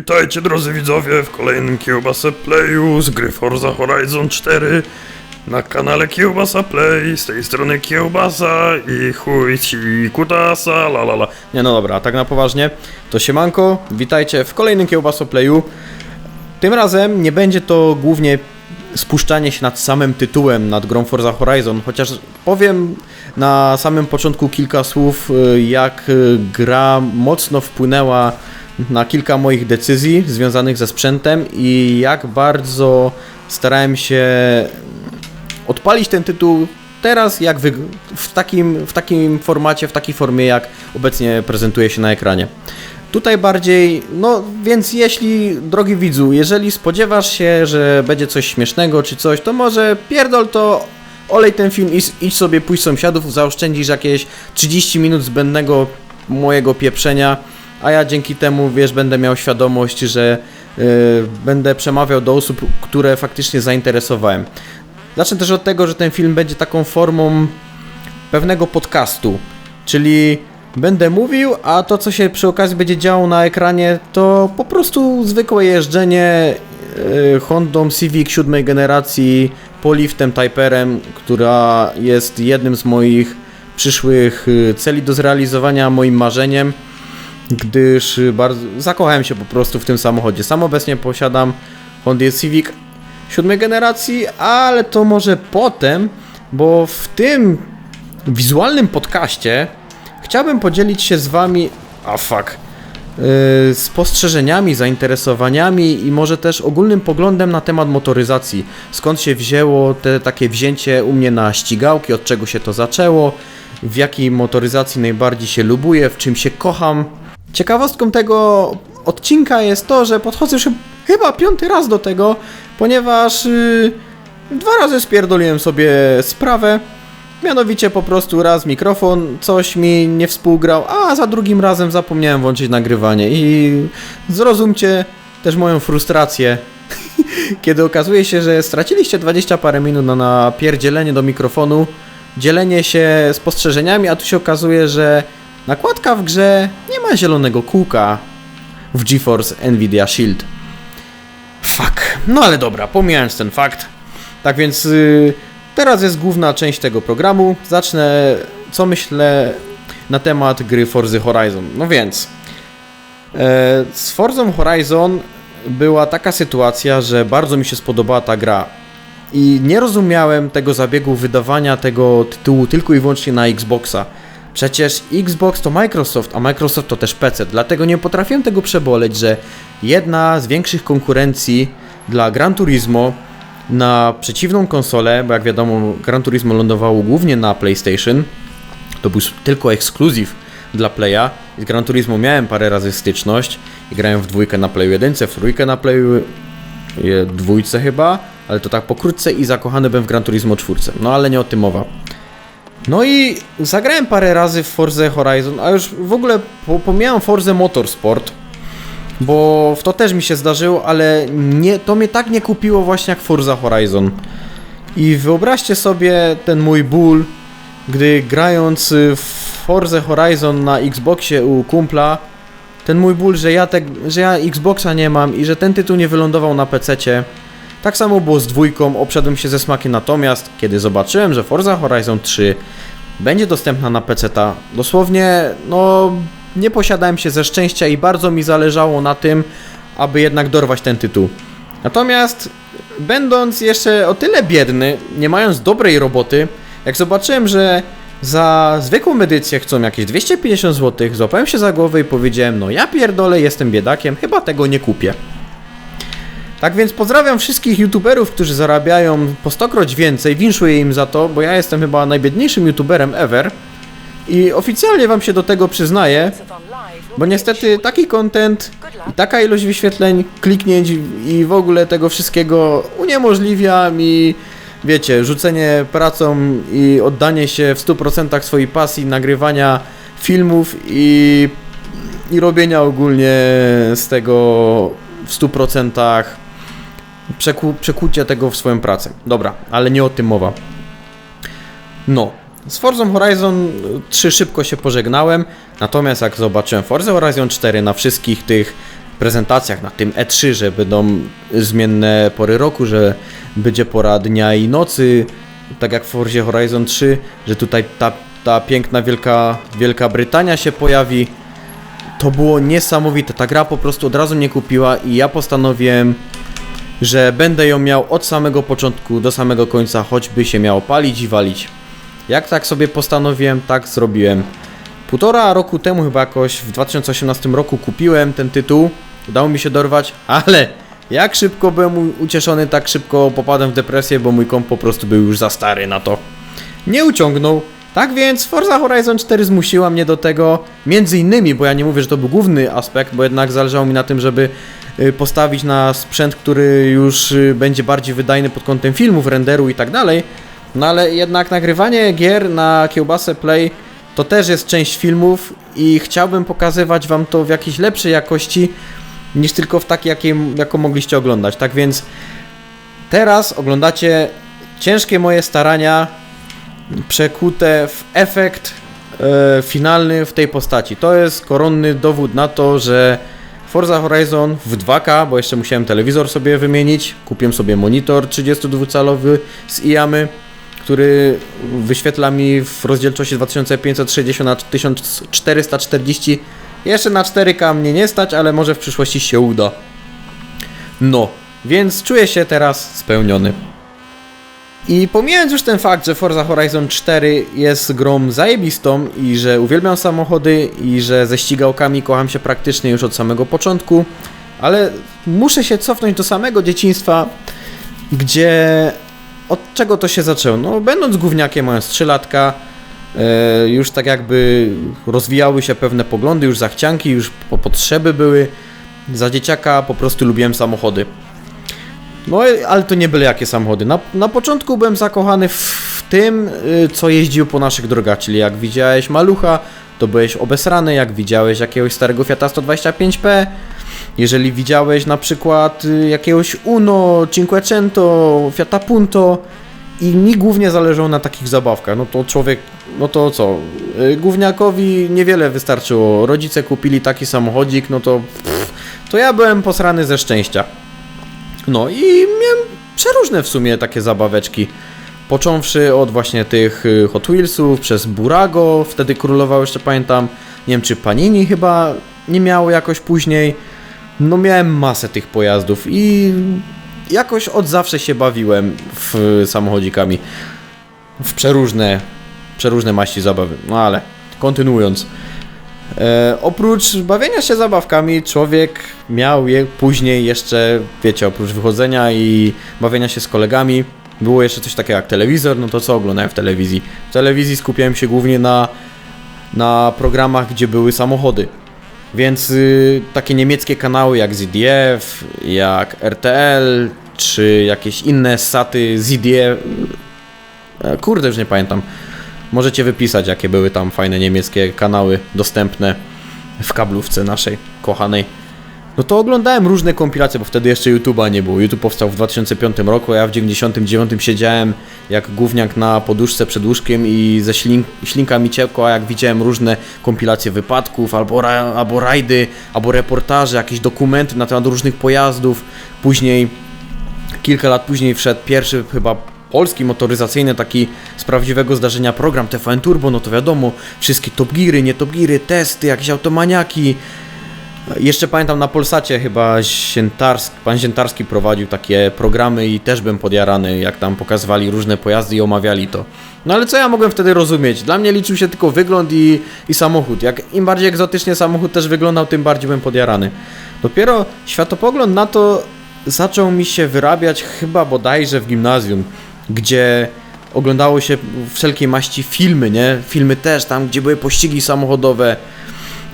Witajcie drodzy widzowie w kolejnym Kiełbasa Playu z gry Forza Horizon 4 na kanale Kiełbasa Play, z tej strony Kiełbasa i chuj ci kutasa, la la la. Nie no dobra, a tak na poważnie, to siemanko, witajcie w kolejnym Kiełbaso Playu. Tym razem nie będzie to głównie spuszczanie się nad samym tytułem, nad grą Forza Horizon, chociaż powiem na samym początku kilka słów, y, jak y, gra mocno wpłynęła na kilka moich decyzji związanych ze sprzętem i jak bardzo starałem się odpalić ten tytuł teraz jak w, takim, w takim formacie, w takiej formie jak obecnie prezentuje się na ekranie. Tutaj bardziej, no więc jeśli, drogi widzu, jeżeli spodziewasz się, że będzie coś śmiesznego czy coś, to może pierdol to, olej ten film i idź sobie pójść sąsiadów, zaoszczędzisz jakieś 30 minut zbędnego mojego pieprzenia, a ja dzięki temu, wiesz, będę miał świadomość, że yy, będę przemawiał do osób, które faktycznie zainteresowałem. Zacznę też od tego, że ten film będzie taką formą pewnego podcastu, czyli będę mówił, a to co się przy okazji będzie działo na ekranie to po prostu zwykłe jeżdżenie yy, Hondą Civic siódmej generacji Poliftem Typerem, która jest jednym z moich przyszłych yy, celi do zrealizowania, moim marzeniem, gdyż bardzo zakochałem się po prostu w tym samochodzie. Sam obecnie posiadam Honda Civic siódmej generacji, ale to może potem, bo w tym wizualnym podcaście chciałbym podzielić się z wami, a fuck, yy, spostrzeżeniami, zainteresowaniami i może też ogólnym poglądem na temat motoryzacji. Skąd się wzięło te takie wzięcie u mnie na ścigałki, od czego się to zaczęło, w jakiej motoryzacji najbardziej się lubuję, w czym się kocham. Ciekawostką tego odcinka jest to, że podchodzę już chyba piąty raz do tego, ponieważ yy, dwa razy spierdoliłem sobie sprawę. Mianowicie po prostu raz mikrofon, coś mi nie współgrał, a za drugim razem zapomniałem włączyć nagrywanie i zrozumcie też moją frustrację, kiedy okazuje się, że straciliście 20 parę minut na napierdzielenie do mikrofonu, dzielenie się spostrzeżeniami, a tu się okazuje, że nakładka w grze nie ma zielonego kółka w GeForce Nvidia Shield. Fuck. No ale dobra, pomijając ten fakt. Tak więc yy, teraz jest główna część tego programu. Zacznę, co myślę na temat gry Forza Horizon. No więc, e, z Forza Horizon była taka sytuacja, że bardzo mi się spodobała ta gra. I nie rozumiałem tego zabiegu wydawania tego tytułu tylko i wyłącznie na Xboxa. Przecież Xbox to Microsoft, a Microsoft to też PC, dlatego nie potrafiłem tego przeboleć, że jedna z większych konkurencji dla Gran Turismo na przeciwną konsolę, bo jak wiadomo Gran Turismo lądowało głównie na PlayStation, to był tylko ekskluzyw dla Playa. Z Gran Turismo miałem parę razy styczność i grałem w dwójkę na Playu 1, w trójkę na Playu dwójce chyba, ale to tak pokrótce i zakochany byłem w Gran Turismo 4. No ale nie o tym mowa. No i zagrałem parę razy w Forza Horizon, a już w ogóle po- pomijałem Forza Motorsport, bo w to też mi się zdarzyło, ale nie, to mnie tak nie kupiło właśnie jak Forza Horizon. I wyobraźcie sobie ten mój ból, gdy grając w Forza Horizon na Xboxie u kumpla, ten mój ból, że ja, te, że ja Xboxa nie mam i że ten tytuł nie wylądował na PC-cie. Tak samo było z dwójką, obszedłem się ze smakiem, natomiast kiedy zobaczyłem, że Forza Horizon 3 będzie dostępna na PC-ta, dosłownie, no, nie posiadałem się ze szczęścia i bardzo mi zależało na tym, aby jednak dorwać ten tytuł. Natomiast, będąc jeszcze o tyle biedny, nie mając dobrej roboty, jak zobaczyłem, że za zwykłą edycję chcą jakieś 250 zł, złapałem się za głowę i powiedziałem, no ja pierdolę, jestem biedakiem, chyba tego nie kupię. Tak więc pozdrawiam wszystkich youtuberów, którzy zarabiają po stokroć więcej, winszuję im za to, bo ja jestem chyba najbiedniejszym youtuberem ever. I oficjalnie wam się do tego przyznaję, bo niestety taki content i taka ilość wyświetleń, kliknięć i w ogóle tego wszystkiego uniemożliwia mi, wiecie, rzucenie pracą i oddanie się w 100% swojej pasji nagrywania filmów i, i robienia ogólnie z tego w 100% przeku, przekucia tego w swoją pracę. Dobra, ale nie o tym mowa. No, z Forza Horizon 3 szybko się pożegnałem, natomiast jak zobaczyłem Forza Horizon 4 na wszystkich tych prezentacjach, na tym E3, że będą zmienne pory roku, że będzie pora dnia i nocy, tak jak w Forzie Horizon 3, że tutaj ta, ta piękna Wielka, Wielka Brytania się pojawi. To było niesamowite. Ta gra po prostu od razu mnie kupiła i ja postanowiłem, że będę ją miał od samego początku do samego końca, choćby się miało palić i walić. Jak tak sobie postanowiłem, tak zrobiłem. Półtora roku temu chyba jakoś w 2018 roku kupiłem ten tytuł. Udało mi się dorwać, ale jak szybko byłem ucieszony, tak szybko popadłem w depresję, bo mój komp po prostu był już za stary na to. Nie uciągnął. Tak więc Forza Horizon 4 zmusiła mnie do tego, między innymi, bo ja nie mówię, że to był główny aspekt, bo jednak zależało mi na tym, żeby postawić na sprzęt, który już y, będzie bardziej wydajny pod kątem filmów, renderu i tak dalej. No ale jednak nagrywanie gier na kiełbasę Play to też jest część filmów i chciałbym pokazywać wam to w jakiejś lepszej jakości niż tylko w takiej, jakiej, jaką mogliście oglądać. Tak więc teraz oglądacie ciężkie moje starania przekute w efekt e, finalny w tej postaci. To jest koronny dowód na to, że Forza Horizon w 2K, bo jeszcze musiałem telewizor sobie wymienić, kupiłem sobie monitor 32-calowy z IAMy, który wyświetla mi w rozdzielczości 2560 na 1440. Jeszcze na 4K mnie nie stać, ale może w przyszłości się uda. No, więc czuję się teraz spełniony. I pomijając już ten fakt, że Forza Horizon 4 jest grą zajebistą i że uwielbiam samochody i że ze ścigałkami kocham się praktycznie już od samego początku, ale muszę się cofnąć do samego dzieciństwa, gdzie od czego to się zaczęło? No, będąc gówniakiem, mając 3 latka, e, już tak jakby rozwijały się pewne poglądy, już zachcianki, już po potrzeby były. Za dzieciaka po prostu lubiłem samochody. No, ale to nie byle jakie samochody. Na, na początku byłem zakochany w, tym, y, co jeździł po naszych drogach, czyli jak widziałeś malucha, to byłeś obesrany, jak widziałeś jakiegoś starego Fiata 125P, jeżeli widziałeś na przykład y, jakiegoś Uno, Cinquecento, Fiata Punto i mi głównie zależało na takich zabawkach, no to człowiek, no to co, y, gówniakowi niewiele wystarczyło, rodzice kupili taki samochodzik, no to pff, to ja byłem posrany ze szczęścia. No i miałem przeróżne w sumie takie zabaweczki. Począwszy od właśnie tych y, Hot Wheelsów, przez Burago, wtedy królował jeszcze pamiętam, nie wiem czy Panini chyba nie miało jakoś później. No miałem masę tych pojazdów i jakoś od zawsze się bawiłem w samochodzikami. W przeróżne, przeróżne maści zabawy. No ale kontynuując. E, oprócz bawienia się zabawkami, człowiek miał je później jeszcze, wiecie, oprócz wychodzenia i bawienia się z kolegami, było jeszcze coś takiego jak telewizor, no to co oglądałem w telewizji? W telewizji skupiałem się głównie na, na programach, gdzie były samochody. Więc y, takie niemieckie kanały jak ZDF, jak RTL, czy jakieś inne saty ZDF, e, kurde już nie pamiętam. Możecie wypisać, jakie były tam fajne niemieckie kanały dostępne w kablówce naszej kochanej. No to oglądałem różne kompilacje, bo wtedy jeszcze YouTube'a nie było. YouTube powstał w 2005 roku, a ja w 99 siedziałem jak gówniak na poduszce przed łóżkiem i ze ślin ślinka mi ciekła, jak widziałem różne kompilacje wypadków, albo, ra albo rajdy, albo reportaże, jakieś dokumenty na temat różnych pojazdów. Później, kilka lat później wszedł pierwszy chyba polski motoryzacyjny, taki z prawdziwego zdarzenia program TVN Turbo, no to wiadomo, wszystkie Top Geary, nie Top testy, jakieś automaniaki. Jeszcze pamiętam na Polsacie chyba Sientarski, pan Sientarski prowadził takie programy i też byłem podjarany, jak tam pokazywali różne pojazdy i omawiali to. No ale co ja mogłem wtedy rozumieć? Dla mnie liczył się tylko wygląd i, i samochód. Jak im bardziej egzotycznie samochód też wyglądał, tym bardziej byłem podjarany. Dopiero światopogląd na to zaczął mi się wyrabiać chyba bodajże w gimnazjum, gdzie oglądało się wszelkiej maści filmy, nie? Filmy też, tam gdzie były pościgi samochodowe.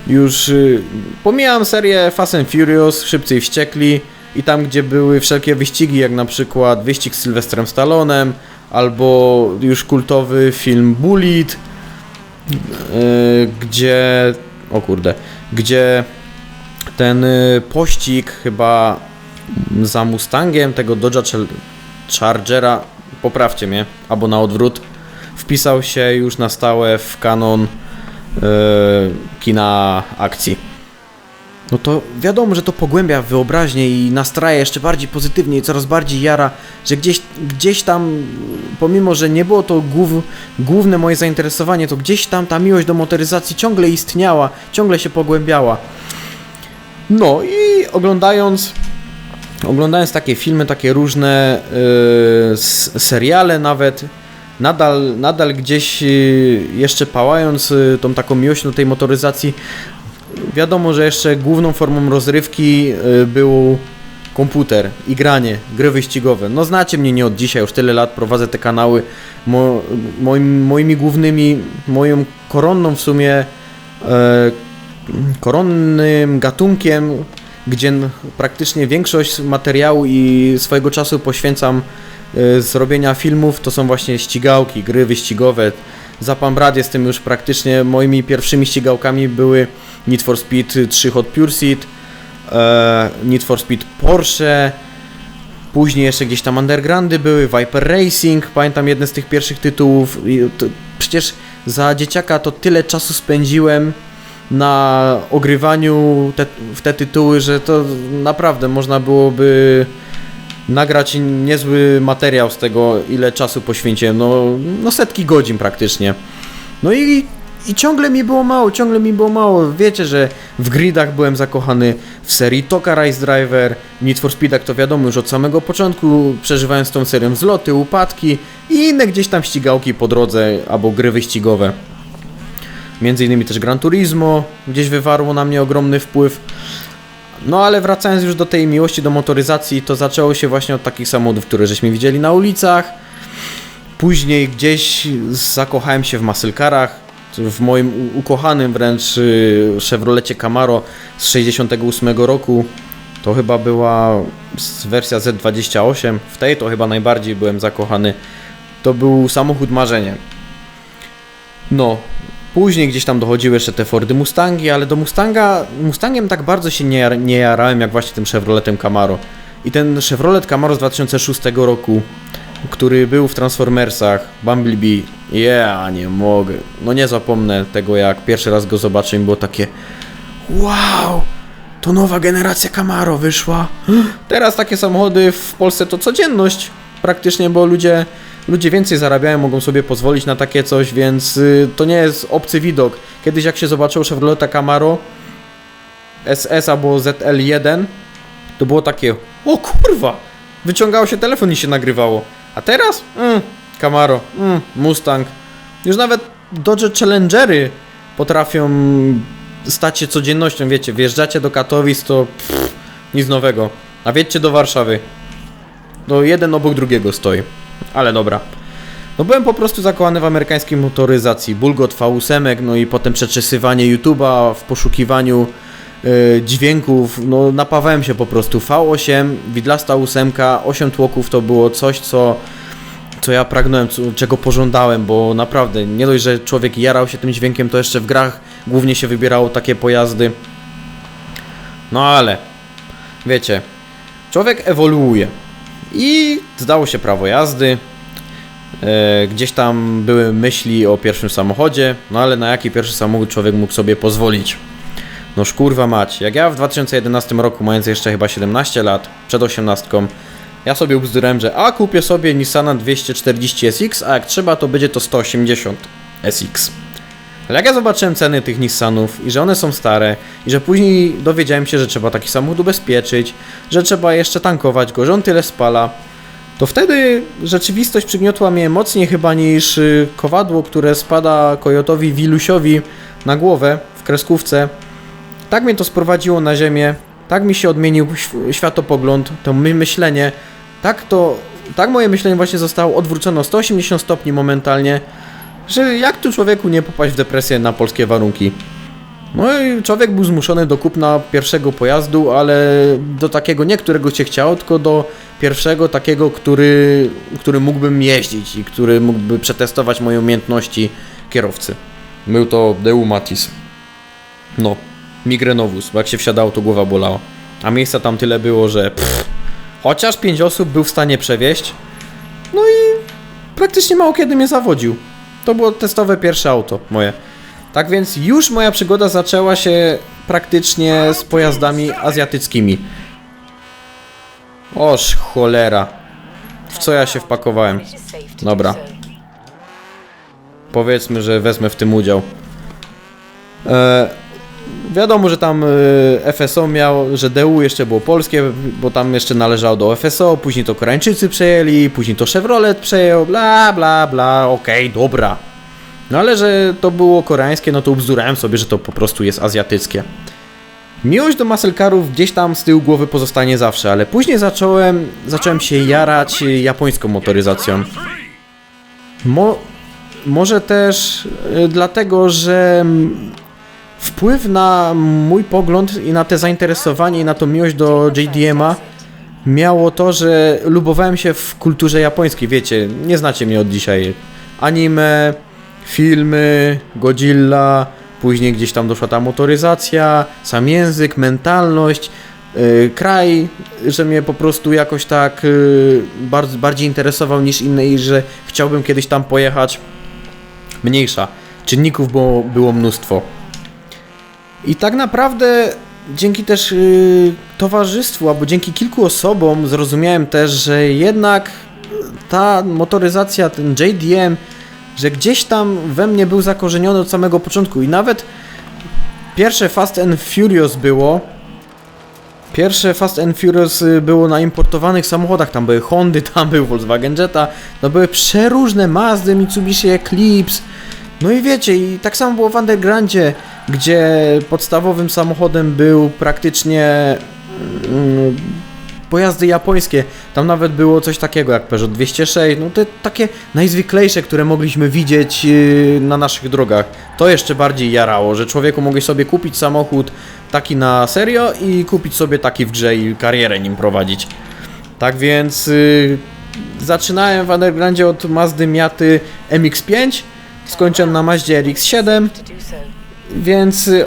Już y, pomijam serię Fast and Furious, Szybcy i Wściekli i tam gdzie były wszelkie wyścigi, jak na przykład wyścig z Sylwestrem Stallonem, albo już kultowy film Bullet, y, gdzie... o kurde, gdzie ten y, pościg chyba za Mustangiem tego Dodge'a Chargera, poprawcie mnie, albo na odwrót, wpisał się już na stałe w kanon e, kina akcji. no to wiadomo, że to pogłębia wyobraźnię i nastraja jeszcze bardziej pozytywnie i coraz bardziej jara, że gdzieś, gdzieś tam, pomimo, że nie było to głów, główne moje zainteresowanie, to gdzieś tam ta miłość do motoryzacji ciągle istniała, ciągle się pogłębiała. No i oglądając oglądając takie filmy, takie różne yy, seriale nawet, nadal, nadal gdzieś yy, jeszcze pałając yy, tą taką miłością do tej motoryzacji, wiadomo, że jeszcze główną formą rozrywki yy, był komputer i granie, gry wyścigowe. No znacie mnie nie od dzisiaj, już tyle lat prowadzę te kanały. Mo, moim, moimi głównymi, moją koronną w sumie e, koronnym gatunkiem, gdzie praktycznie większość materiału i swojego czasu poświęcam e, z robienia filmów, to są właśnie ścigałki, gry wyścigowe. Zapam brat jestem już praktycznie moimi pierwszymi ścigałkami były Need for Speed 3 Hot Pursuit, e, Need for Speed Porsche, później jeszcze gdzieś tam Undergroundy były, Viper Racing, pamiętam jeden z tych pierwszych tytułów. Przecież za dzieciaka to tyle czasu spędziłem na ogrywaniu te, w te tytuły, że to naprawdę można byłoby nagrać niezły materiał z tego, ile czasu poświęciłem. No, no setki godzin praktycznie. No i, i ciągle mi było mało, ciągle mi było mało. Wiecie, że w gridach byłem zakochany w serii Toka Race Driver, Need for Speedach to wiadomo już od samego początku, przeżywając tą serią wzloty, upadki i inne gdzieś tam ścigałki po drodze albo gry wyścigowe. Między innymi też Gran Turismo gdzieś wywarło na mnie ogromny wpływ. No ale wracając już do tej miłości do motoryzacji, to zaczęło się właśnie od takich samochodów, które żeśmy widzieli na ulicach. Później gdzieś zakochałem się w muscle-carach, w moim ukochanym wręcz y, Chevrolecie Camaro z 68 roku. To chyba była wersja Z28. W tej to chyba najbardziej byłem zakochany. To był samochód marzenie. No, później gdzieś tam dochodziły jeszcze te Fordy Mustangi, ale do Mustanga, Mustangiem tak bardzo się nie, nie jarałem jak właśnie tym Chevroletem Camaro. I ten Chevrolet Camaro z 2006 roku, który był w Transformersach, Bumblebee, ja nie mogę. No nie zapomnę tego, jak pierwszy raz go zobaczyłem, było takie wow, to nowa generacja Camaro wyszła. Teraz takie samochody w Polsce to codzienność praktycznie, bo ludzie, ludzie więcej zarabiają, mogą sobie pozwolić na takie coś, więc y, to nie jest obcy widok. Kiedyś jak się zobaczyło Chevroleta Camaro SS albo ZL1, to było takie, o kurwa, wyciągało się telefon i się nagrywało. A teraz? Mm, Camaro, mm, Mustang. Już nawet Dodge Challengery potrafią stać się codziennością, wiecie, wjeżdżacie do Katowic, to pff, nic nowego. A wjedźcie do Warszawy. No jeden obok drugiego stoi. Ale dobra. No byłem po prostu zakochany w amerykańskiej motoryzacji. Bulgot V8, no i potem przeczesywanie YouTube'a w poszukiwaniu e, dźwięków. No napawałem się po prostu. V8, widlasta ósemka, 8 tłoków to było coś, co co ja pragnąłem, czego pożądałem, bo naprawdę nie dość, że człowiek jarał się tym dźwiękiem, to jeszcze w grach głównie się wybierało takie pojazdy. No ale, wiecie, człowiek ewoluuje i zdało się prawo jazdy. E, gdzieś tam były myśli o pierwszym samochodzie, no ale na jaki pierwszy samochód człowiek mógł sobie pozwolić? No szkurwa mać, jak ja w 2011 roku, mając jeszcze chyba 17 lat, przed 18, ja sobie ubzdurałem, że a kupię sobie Nissana 240 SX, a jak trzeba to będzie to 180 SX. Ale jak ja zobaczyłem ceny tych Nissanów i że one są stare i że później dowiedziałem się, że trzeba taki samochód ubezpieczyć, że trzeba jeszcze tankować go, że on tyle spala, to wtedy rzeczywistość przygniotła mnie mocniej chyba niż y, kowadło, które spada Kojotowi Wilusiowi na głowę w kreskówce. Tak mnie to sprowadziło na ziemię, tak mi się odmienił św- światopogląd, to my myślenie, tak to, tak moje myślenie właśnie zostało odwrócone o 180 stopni momentalnie, że jak tu człowieku nie popaść w depresję na polskie warunki. No i człowiek był zmuszony do kupna pierwszego pojazdu, ale do takiego nie, którego się chciało, tylko do pierwszego takiego, który, który mógłbym jeździć i który mógłby przetestować moje umiejętności kierowcy. Był to Deu Matis. No, migrenowóz, bo jak się wsiadało, to głowa bolała. A miejsca tam tyle było, że pff, chociaż pięć osób był w stanie przewieźć. No i praktycznie mało kiedy mnie zawodził. To było testowe pierwsze auto moje. Tak więc już moja przygoda zaczęła się praktycznie z pojazdami azjatyckimi. Oż cholera. W co ja się wpakowałem? Dobra. Powiedzmy, że wezmę w tym udział. E, wiadomo, że tam e, FSO miał, że DU jeszcze było polskie, bo tam jeszcze należało do FSO, później to Koreańczycy przejęli, później to Chevrolet przejął, bla bla bla, okej, dobra. No ale że to było koreańskie, no to ubzdurałem sobie, że to po prostu jest azjatyckie. Miłość do muscle-carów gdzieś tam z tyłu głowy pozostanie zawsze, ale później zacząłem, zacząłem się jarać japońską motoryzacją. Mo, może też y, dlatego, że wpływ na mój pogląd i na te zainteresowanie i na tą miłość do JDM-a miało to, że lubowałem się w kulturze japońskiej, wiecie, nie znacie mnie od dzisiaj. Anime, filmy, Godzilla, później gdzieś tam doszła ta motoryzacja, sam język, mentalność, yy, kraj, że mnie po prostu jakoś tak yy, bardziej interesował niż inne i że chciałbym kiedyś tam pojechać. Mniejsza. Czynników było, było mnóstwo. I tak naprawdę dzięki też yy, towarzystwu, albo dzięki kilku osobom zrozumiałem też, że jednak ta motoryzacja, ten JDM, że gdzieś tam we mnie był zakorzeniony od samego początku. I nawet pierwsze Fast and Furious było. Pierwsze Fast and Furious y, było na importowanych samochodach, tam były Hondy, tam był Volkswagen Jetta, no były przeróżne Mazdy, Mitsubishi Eclipse, no i wiecie, i tak samo było w Undergroundzie, gdzie podstawowym samochodem był praktycznie mm, pojazdy japońskie. Tam nawet było coś takiego jak Peugeot 206, no te takie najzwyklejsze, które mogliśmy widzieć yy, na naszych drogach. To jeszcze bardziej jarało, że człowieku mogłeś sobie kupić samochód taki na serio i kupić sobie taki w grze i karierę nim prowadzić. Tak więc yy, zaczynałem w Undergroundzie od Mazdy Miaty MX-5, skończyłem na Mazdzie RX-7, więc y,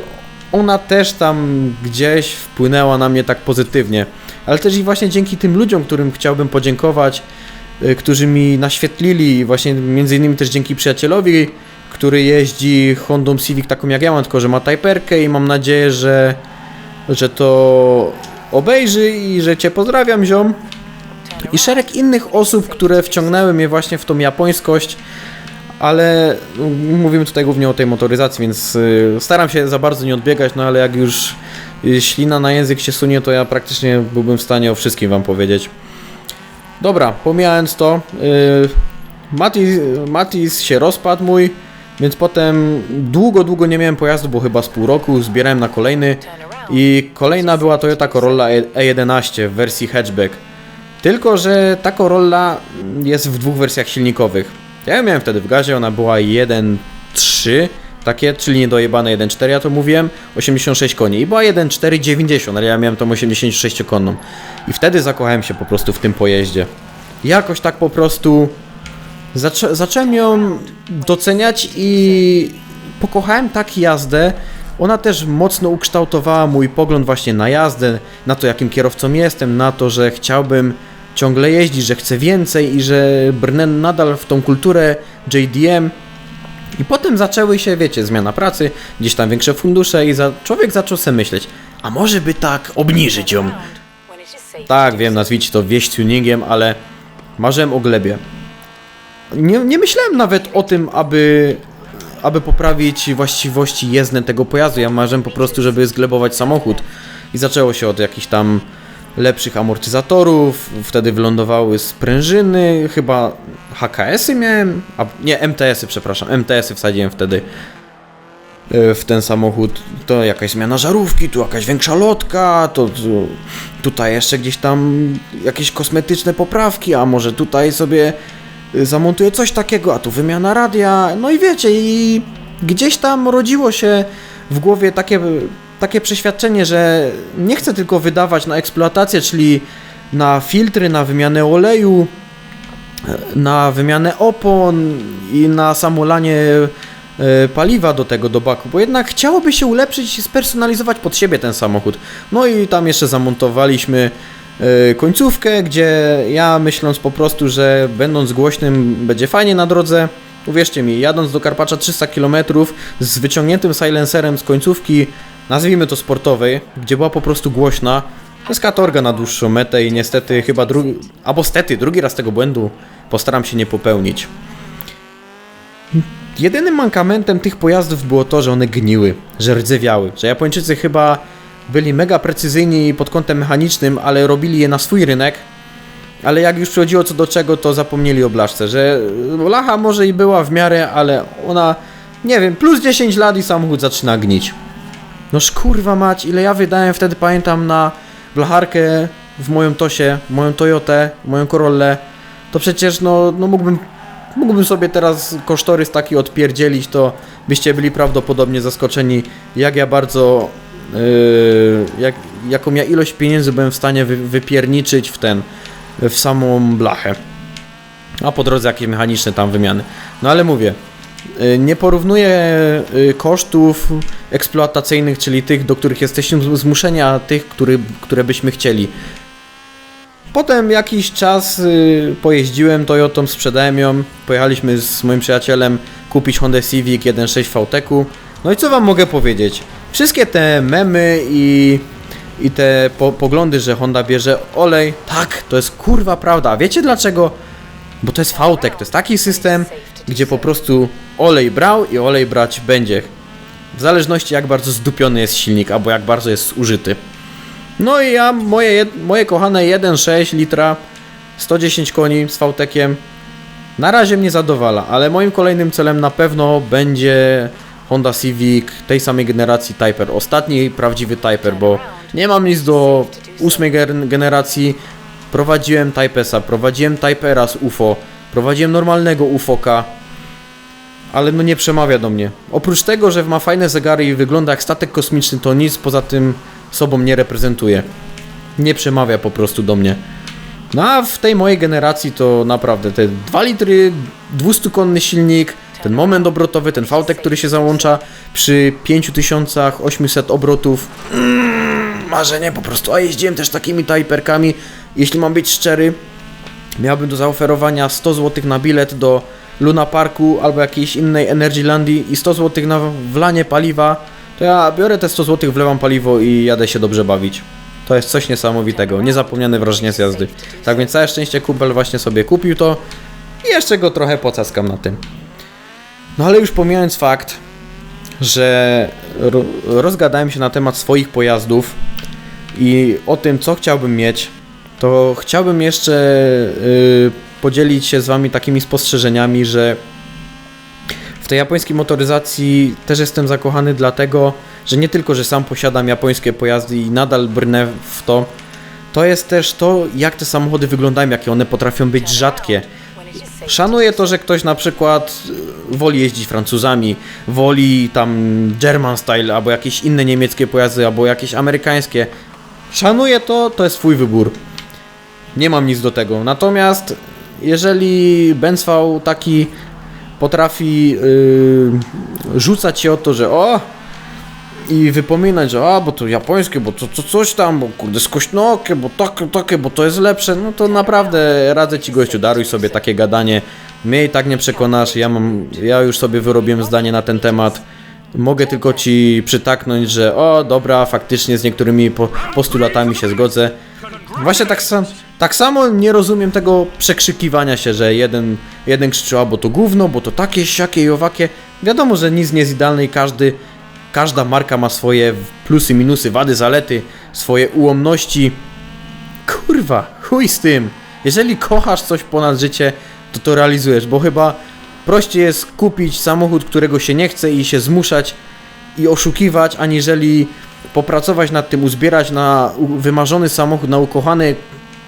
ona też tam gdzieś wpłynęła na mnie tak pozytywnie. Ale też i właśnie dzięki tym ludziom, którym chciałbym podziękować, y, którzy mi naświetlili, właśnie między innymi też dzięki przyjacielowi, który jeździ Hondą Civic taką jak ja mam, tylko że ma Typerkę i mam nadzieję, że, że to obejrzy i że Cię pozdrawiam ziom. I szereg innych osób, które wciągnęły mnie właśnie w tą japońskość, ale no, mówimy tutaj głównie o tej motoryzacji, więc y, staram się za bardzo nie odbiegać, no ale jak już y, ślina na język się sunie, to ja praktycznie byłbym w stanie o wszystkim wam powiedzieć. Dobra, pomijając to, y, Matis, Matis się rozpadł mój, więc potem długo, długo nie miałem pojazdu, bo chyba z pół roku, zbierałem na kolejny i kolejna była Toyota Corolla E- E11 w wersji hatchback. Tylko, że ta Corolla jest w dwóch wersjach silnikowych. Ja ją miałem wtedy w gazie, ona była 1.3, takie, czyli niedojebane 1.4, ja to mówiłem, 86 koni. I była 1.490, ale ja miałem tą 86 konną. I wtedy zakochałem się po prostu w tym pojeździe. Jakoś tak po prostu zacząłem ją doceniać i pokochałem tak jazdę. Ona też mocno ukształtowała mój pogląd właśnie na jazdę, na to jakim kierowcą jestem, na to, że chciałbym ciągle jeździć, że chcę więcej i że brnę nadal w tą kulturę JDM. I potem zaczęły się, wiecie, zmiana pracy, gdzieś tam większe fundusze i za, człowiek zaczął sobie myśleć, a może by tak obniżyć ją. Tak, wiem, nazwijcie to wieść tuningiem, ale marzyłem o glebie. Nie, nie myślałem nawet o tym, aby, aby poprawić właściwości jezdne tego pojazdu. Ja marzyłem po prostu, żeby zglebować samochód. I zaczęło się od jakichś tam lepszych amortyzatorów, wtedy wylądowały sprężyny, chyba HKS-y miałem, a nie, MTS-y, przepraszam, MTS-y wsadziłem wtedy e, w ten samochód, to jakaś zmiana żarówki, tu jakaś większa lotka, to, tu, tutaj jeszcze gdzieś tam jakieś kosmetyczne poprawki, a może tutaj sobie y, zamontuję coś takiego, a tu wymiana radia, no i wiecie, i gdzieś tam rodziło się w głowie takie, takie przeświadczenie, że nie chcę tylko wydawać na eksploatację, czyli na filtry, na wymianę oleju, na wymianę opon i na samolanie e, paliwa do tego, do baku, bo jednak chciałoby się ulepszyć i spersonalizować pod siebie ten samochód. No i tam jeszcze zamontowaliśmy e, końcówkę, gdzie ja myśląc po prostu, że będąc głośnym będzie fajnie na drodze, uwierzcie mi, jadąc do Karpacza 300 km z wyciągniętym silencerem z końcówki nazwijmy to sportowej, gdzie była po prostu głośna. To katorga na dłuższą metę i niestety chyba drugi, albo stety, drugi raz tego błędu postaram się nie popełnić. Jedynym mankamentem tych pojazdów było to, że one gniły, że rdzewiały, że Japończycy chyba byli mega precyzyjni pod kątem mechanicznym, ale robili je na swój rynek, ale jak już przychodziło co do czego, to zapomnieli o blaszce, że blacha może i była w miarę, ale ona, nie wiem, plus 10 lat i samochód zaczyna gnić. No kurwa mać, ile ja wydałem wtedy, pamiętam, na blacharkę w moją Tosie, moją Toyotę, moją Corollę, to przecież no, no mógłbym, mógłbym sobie teraz kosztorys taki odpierdzielić, to byście byli prawdopodobnie zaskoczeni, jak ja bardzo, yy, jak, jaką ja ilość pieniędzy byłem w stanie wy, wypierniczyć w ten, w samą blachę. A po drodze jakieś mechaniczne tam wymiany. No ale mówię, nie porównuję y, kosztów eksploatacyjnych, czyli tych, do których jesteśmy zmuszeni, a tych, który, które byśmy chcieli. Potem jakiś czas y, pojeździłem Toyotą, sprzedałem ją, pojechaliśmy z moim przyjacielem kupić Honda Civic 1.6 VTEC-u. No i co wam mogę powiedzieć? Wszystkie te memy i, i te po, poglądy, że Honda bierze olej, tak, to jest kurwa prawda. A wiecie dlaczego? Bo to jest VTEC, to jest taki system, gdzie po prostu olej brał i olej brać będzie. W zależności jak bardzo zdupiony jest silnik, albo jak bardzo jest zużyty. No i ja, moje, moje kochane 1,6 litra, 110 koni z VTECiem, na razie mnie zadowala, ale moim kolejnym celem na pewno będzie Honda Civic tej samej generacji Typer, ostatni prawdziwy Typer, bo nie mam nic do ósmej generacji, prowadziłem Typesa, prowadziłem Typera z UFO, prowadziłem normalnego UFOka, ale no nie przemawia do mnie. Oprócz tego, że ma fajne zegary i wygląda jak statek kosmiczny, to nic poza tym sobą nie reprezentuje. Nie przemawia po prostu do mnie. No a w tej mojej generacji to naprawdę te 2 litry, 200-konny silnik, ten moment obrotowy, ten VTEC, który się załącza przy 5800 obrotów. Mm, marzenie po prostu. A jeździłem też takimi Typerkami. Jeśli mam być szczery, miałbym do zaoferowania 100 zł na bilet do Luna Parku albo jakiejś innej Energylandii i 100 zł na wlanie paliwa, to ja biorę te 100 zł, wlewam paliwo i jadę się dobrze bawić. To jest coś niesamowitego, niezapomniane wrażenie z jazdy. Tak więc całe szczęście kumpel właśnie sobie kupił to i jeszcze go trochę pocaskam na tym. No ale już pomijając fakt, że ro rozgadałem się na temat swoich pojazdów i o tym, co chciałbym mieć, to chciałbym jeszcze y, podzielić się z Wami takimi spostrzeżeniami, że w tej japońskiej motoryzacji też jestem zakochany, dlatego że nie tylko, że sam posiadam japońskie pojazdy i nadal brnę w to, to jest też to, jak te samochody wyglądają, jakie one potrafią być rzadkie. Szanuję to, że ktoś na przykład y, woli jeździć Francuzami, woli tam German style, albo jakieś inne niemieckie pojazdy, albo jakieś amerykańskie. Szanuję to, to jest swój wybór. Nie mam nic do tego. Natomiast jeżeli Benz V taki potrafi yy, rzucać się o to, że o i wypominać, że a, bo to japońskie, bo to, to coś tam, bo kurde skośnokie, bo takie, takie, bo to jest lepsze, no to naprawdę radzę Ci gościu, daruj sobie takie gadanie. Mnie i tak nie przekonasz, ja mam, ja już sobie wyrobiłem zdanie na ten temat. Mogę tylko Ci przytaknąć, że o, dobra, faktycznie z niektórymi po, postulatami się zgodzę. Właśnie tak, sam, tak samo nie rozumiem tego przekrzykiwania się, że jeden, jeden krzyczy, bo to gówno, bo to takie, siakie i owakie. Wiadomo, że nic nie jest idealne i każdy, każda marka ma swoje plusy, minusy, wady, zalety, swoje ułomności. Kurwa, chuj z tym. Jeżeli kochasz coś ponad życie, to to realizujesz, bo chyba prościej jest kupić samochód, którego się nie chce i się zmuszać i oszukiwać, aniżeli popracować nad tym, uzbierać na wymarzony samochód, na ukochany,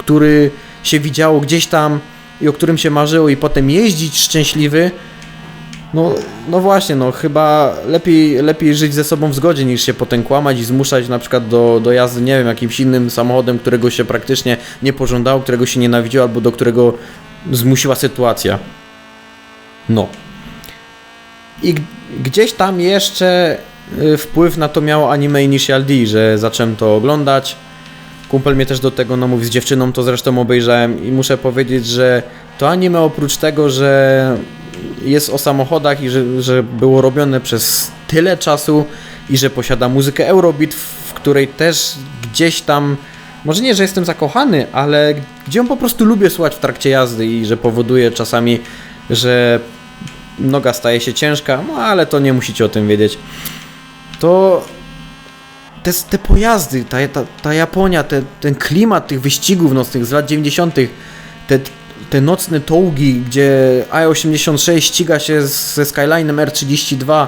który się widziało gdzieś tam i o którym się marzyło i potem jeździć szczęśliwy. No, no właśnie, no chyba lepiej, lepiej żyć ze sobą w zgodzie niż się potem kłamać i zmuszać na przykład do, do jazdy, nie wiem, jakimś innym samochodem, którego się praktycznie nie pożądało, którego się nienawidziło albo do którego zmusiła sytuacja. No. I gdzieś tam jeszcze y, wpływ na to miało anime Initial D, że zacząłem to oglądać. Kumpel mnie też do tego namówił z dziewczyną, to zresztą obejrzałem i muszę powiedzieć, że to anime oprócz tego, że jest o samochodach i że, że było robione przez tyle czasu i że posiada muzykę Eurobeat, w której też gdzieś tam, może nie, że jestem zakochany, ale gdzie ją po prostu lubię słuchać w trakcie jazdy i że powoduje czasami, że noga staje się ciężka, no ale to nie musicie o tym wiedzieć. To te, te pojazdy, ta, ta, ta Japonia, te, ten klimat tych wyścigów nocnych z lat 90., te, te nocne tołgi, gdzie A86 ściga się ze Skylinem R32,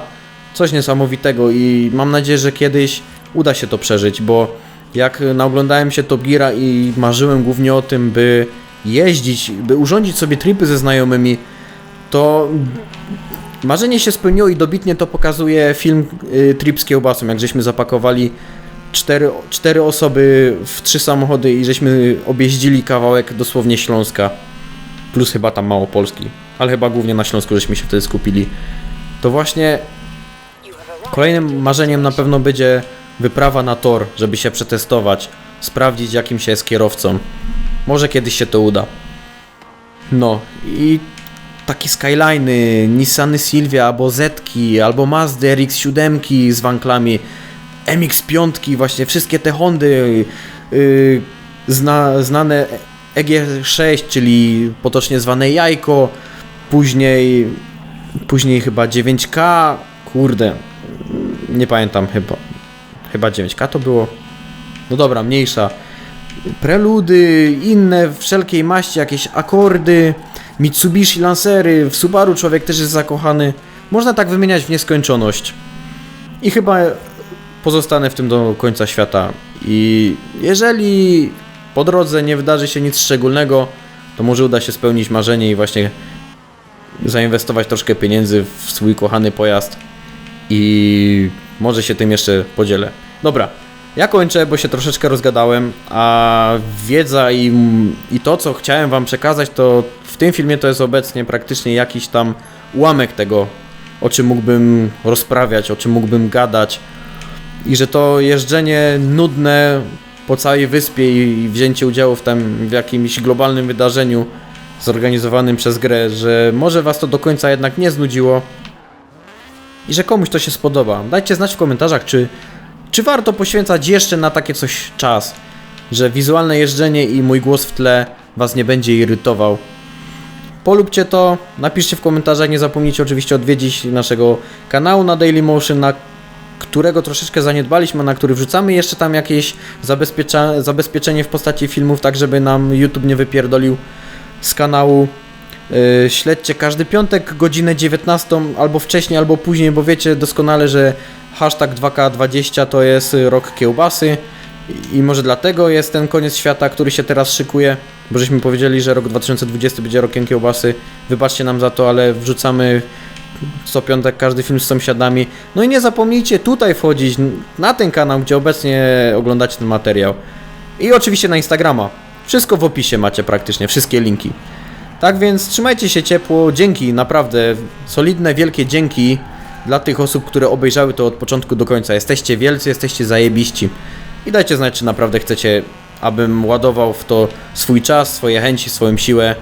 coś niesamowitego i mam nadzieję, że kiedyś uda się to przeżyć, bo jak naoglądałem się Top Geara i marzyłem głównie o tym, by jeździć, by urządzić sobie tripy ze znajomymi, to marzenie się spełniło i dobitnie to pokazuje film y, Trip z kiełbasą, jak żeśmy zapakowali cztery, cztery osoby w trzy samochody i żeśmy objeździli kawałek dosłownie Śląska, plus chyba tam Małopolski, ale chyba głównie na Śląsku żeśmy się wtedy skupili. To właśnie kolejnym marzeniem na pewno będzie wyprawa na tor, żeby się przetestować, sprawdzić jakim się jest kierowcą. Może kiedyś się to uda. No i takie Skyline'y, Nissany Silvia, albo Zetki, albo Mazdy RX-7 z wanklami, MX-5, właśnie wszystkie te Hondy, yy, zna, znane EG6, czyli potocznie zwane Jajko, później, później chyba 9K, kurde, nie pamiętam chyba, chyba 9K to było, no dobra, mniejsza, preludy, inne wszelkiej maści, jakieś akordy, Mitsubishi Lancery, w Subaru człowiek też jest zakochany. Można tak wymieniać w nieskończoność. I chyba pozostanę w tym do końca świata. I jeżeli po drodze nie wydarzy się nic szczególnego, to może uda się spełnić marzenie i właśnie zainwestować troszkę pieniędzy w swój kochany pojazd. I może się tym jeszcze podzielę. Dobra, ja kończę, bo się troszeczkę rozgadałem, a wiedza i, i to, co chciałem Wam przekazać, to w tym filmie to jest obecnie praktycznie jakiś tam ułamek tego, o czym mógłbym rozprawiać, o czym mógłbym gadać. I że to jeżdżenie nudne po całej wyspie i wzięcie udziału w, tym, w jakimś globalnym wydarzeniu zorganizowanym przez grę, że może Was to do końca jednak nie znudziło i że komuś to się spodoba. Dajcie znać w komentarzach, czy czy warto poświęcać jeszcze na takie coś czas, że wizualne jeżdżenie i mój głos w tle Was nie będzie irytował? Polubcie to, napiszcie w komentarzach, nie zapomnijcie oczywiście odwiedzić naszego kanału na Dailymotion, na którego troszeczkę zaniedbaliśmy, na który wrzucamy jeszcze tam jakieś zabezpieczenie w postaci filmów, tak żeby nam YouTube nie wypierdolił z kanału. Yy, śledźcie każdy piątek, godzinę 19, albo wcześniej, albo później, bo wiecie doskonale, że hashtag 2K20 to jest rok kiełbasy i może dlatego jest ten koniec świata, który się teraz szykuje, bo żeśmy powiedzieli, że rok 2020 będzie rokiem kiełbasy. Wybaczcie nam za to, ale wrzucamy co piątek każdy film z sąsiadami. No i nie zapomnijcie tutaj wchodzić na ten kanał, gdzie obecnie oglądacie ten materiał. I oczywiście na Instagrama. Wszystko w opisie macie praktycznie, wszystkie linki. Tak więc trzymajcie się ciepło, dzięki, naprawdę solidne, wielkie dzięki dla tych osób, które obejrzały to od początku do końca. Jesteście wielcy, jesteście zajebiści. I dajcie znać, czy naprawdę chcecie, abym ładował w to swój czas, swoje chęci, swoją siłę.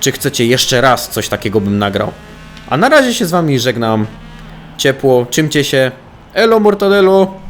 Czy chcecie jeszcze raz coś takiego bym nagrał. A na razie się z wami żegnam. Ciepło, czymcie się. Elo mortadelo!